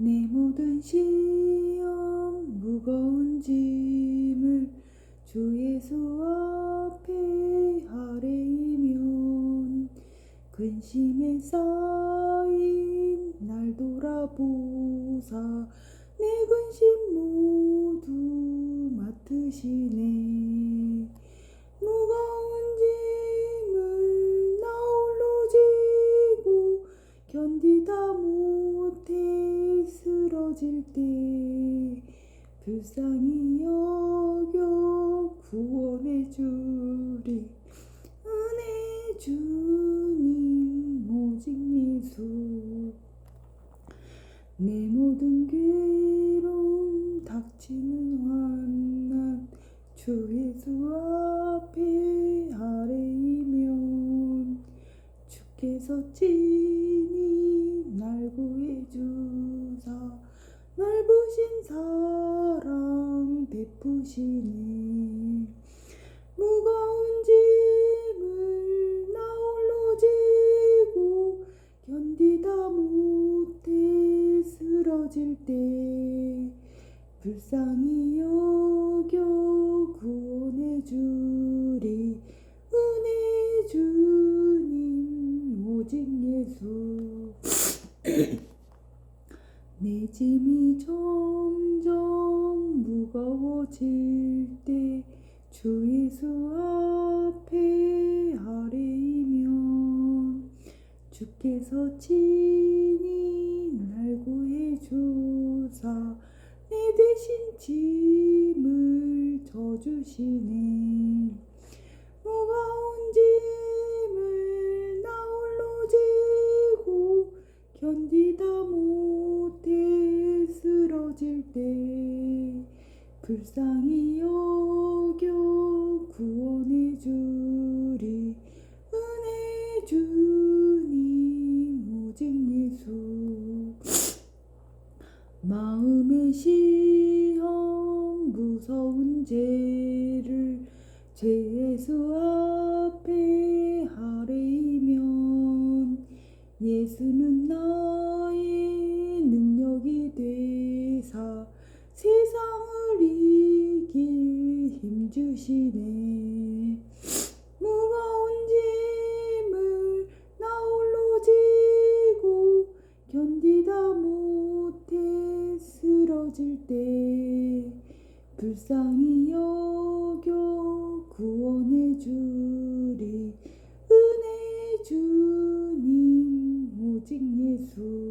내 모든 시험 무거운 짐을 주 예수 앞에 아뢰이면 근심에 쌓인 날 돌아보사. 내 근심 모두 맡으시 쓰러질 때 불쌍히 여겨 구원해 주리. 은혜 주님 오직 예수. 내 모든 괴로움 닥치는 환난 주 예수 앞에 아뢰이면 주께서 친히 날 구해주사 넓으신 사랑 베푸시네 무거운 짐을 나 홀로 지고 견디다 못해 쓰러질 때 불쌍히 여겨 구원해 주리 은혜 주님 오직 예수 내 짐이 점점 무거워질 때 주 예수 앞에 아뢰이면 주께서 친히 날 구해주사 내 대신 짐을 져주시네. 무거운 짐을 나 홀로 지고 견디 쓰러질 때 불쌍히 여겨 구원해 주리. 은혜 주님 오직 예수. 마음의 시험 무서운 죄를 제 예수 앞에 아뢰이면 예수는 나의 능력이 되 사 세상을 이길 힘주시네. 무거운 짐을 나 홀로 지고 견디다 못해 쓰러질 때 불쌍히 여겨 구원해 주리. 은혜 주님 오직 예수